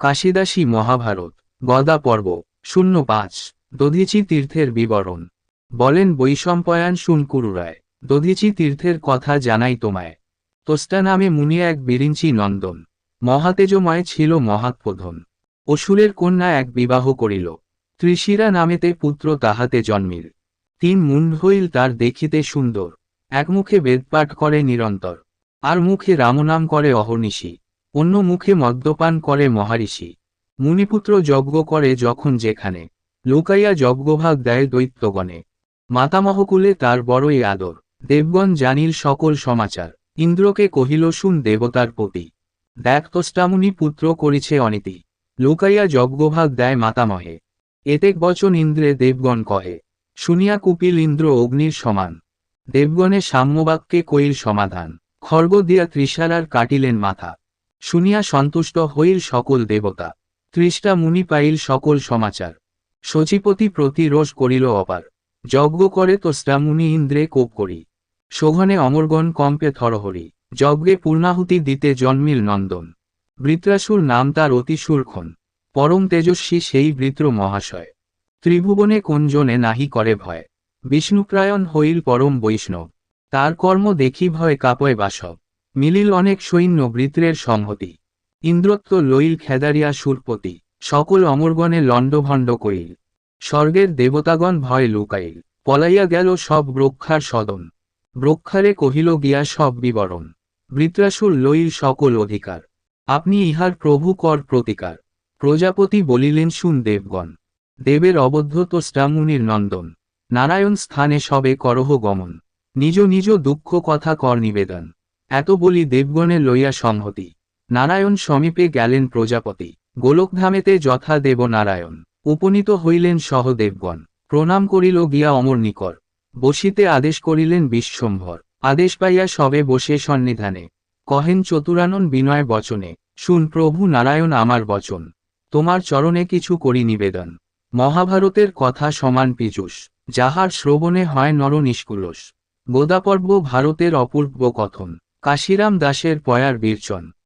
কাশিদাসী মহাভারত, গদা পর্ব, শূন্য পাঁচ, দধিচি তীর্থের বিবরণ। বলেন বৈষম্পয়ান শুনকুরু রায় দধিচি তীর্থের কথা জানাই তোমায়। তোস্টা নামে মুনি এক বিরিঞ্চি নন্দন, মহাতেজময় ছিল মহাৎপোধন। অসুরের কন্যা এক বিবাহ করিল, ত্রিশিরা নামেতে পুত্র তাহাতে জন্মিল। তিন মুন্ড হইল তার দেখিতে সুন্দর এক মুখে বেদপাঠ করে নিরন্তর, আর মুখে রামনাম করে অহর্নিশি। অন্য মুখে মদ্যপান করে মহারিষি। মুনিপুত্র যজ্ঞ করে যখন যেখানে, লুকাইয়া যজ্ঞভাগ দেয় দৈত্যগণে। মাতামহকুলে তার বড়ই আদর। দেবগণ জানিল সকল সমাচার। ইন্দ্রকে কহিল, শুন দেবতার প্রতি। দেখ তোষ্টামুনি পুত্র করিছে অনীতি। লুকাইয়া যজ্ঞভাগ দেয় মাতামহে এতেক বচন ইন্দ্রে দেবগণ কহে, শুনিয়া কুপিল ইন্দ্র অগ্নির সমান। দেবগণে সাম্যবাক্যে কইল সমাধান। খর্গ দিয়া ত্রিশারার কাটিলেন মাথা। শুনিয়া সন্তুষ্ট হইল সকল দেবতা। ত্রিশটা মুনি পাইল সকল সমাচার। সচিপতি প্রতি রোষ করিল অপার। যজ্ঞ করে তো মুনি ইন্দ্রে কোপ করি। শোভনে অমরগণ কম্পে থরহরি। যজ্ঞে পূর্ণাহুতি দিতে জন্মিল নন্দন। বৃত্রাসুর নাম তার অতি সুরক্ষণ। পরম তেজস্বী সেই বৃত্র মহাশয়। ত্রিভুবনে কোনজনে নাহি করে ভয়। বিষ্ণুপ্রায়ণ হইল পরম বৈষ্ণব। তার কর্ম দেখি ভয় কাপয় বাসব। মিলিল অনেক সৈন্য বৃত্রের সংহতি ইন্দ্রত্ব লইল খেদারিয়া সুরপতি, সকল অমরগণে লণ্ডভণ্ড কইল স্বর্গের দেবতাগণ ভয় লুকাইল। পলাইয়া গেল সব ব্রক্ষার সদন। ব্রক্ষারে কহিল, গিয়া সব বিবরণ। বৃত্রাসুর লইল সকল অধিকার। আপনি ইহার প্রভু কর প্রতিকার। প্রজাপতি বলিলেন, শুন দেবগণ। দেবের অবদ্ধ তো স্টামুনির নন্দন। নারায়ণ স্থানে সবে করহ গমন। নিজ নিজ দুঃখ কথা কর নিবেদন। এত বলি দেবগণে লইয়া সংহতি। নারায়ণ সমীপে গেলেন প্রজাপতি। গোলকধামেতে যথা দেব নারায়ণ উপনীত হইলেন সহ দেবগণ প্রণাম করিল গিয়া অমর নিকর বসিতে আদেশ করিলেন বিশ্বম্ভর। আদেশ পাইয়া সবে বসে সন্নিধানে। কহেন চতুরানন বিনয় বচনে, শুন প্রভু নারায়ণ আমার বচন। তোমার চরণে কিছু করি নিবেদন। মহাভারতের কথা সমান পীযুষ। যাহার শ্রবণে হয় নর নিষ্কুলস। গোদাপর্ব ভারতের অপূর্ব কথন। কাশিরাম দাসের পয়ার বীরচন।